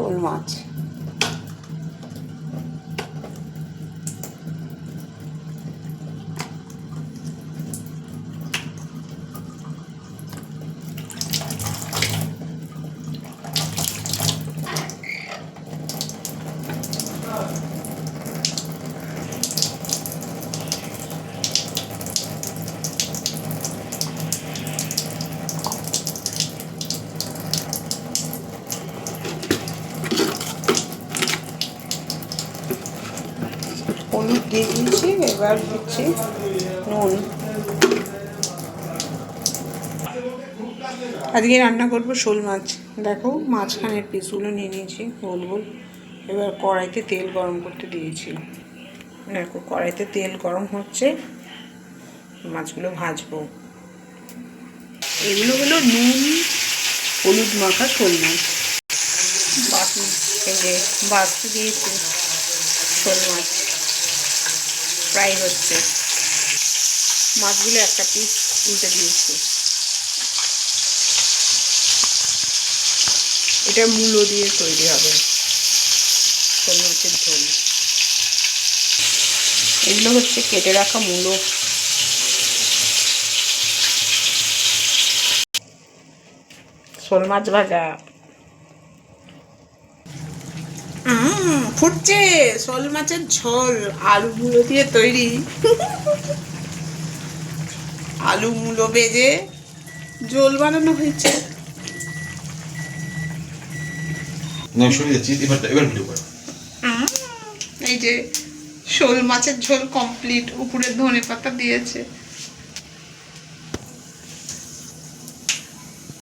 শোল মাছ হলুদ দিয়ে দিয়েছি, এবার দিচ্ছি নুন। আজকে রান্না করব শোল মাছ। দেখো, মাঝখানের পিসগুলো নিয়ে নিয়েছি, গোল গোল। এবার কড়াইতে তেল গরম করতে দিয়েছি। দেখো, কড়াইতে তেল গরম হচ্ছে, মাছগুলো ভাজবো। এগুলো হলো নুন, হলুদ মাখা শোল মাছ। যে বাছতে দিয়েছি শোল মাছ। ফ্রাই হচ্ছে। মাছগুলো একটা পিস উল্টে দিয়েছি। এটা মূলো দিয়ে তৈরি হবে। শোল মাছের ঝোল। এগুলো হচ্ছে কেটে রাখা মূলো। শোল মাছ ভাজা। ফুটছে। শোল মাছের ঝোল আলু মুলো দিয়ে তৈরি। আলু মুলো বেজে ঝোল বানানো হয়েছে। এই যে শোল মাছের ঝোল কমপ্লিট উপরে ধনে পাতা দিয়েছে।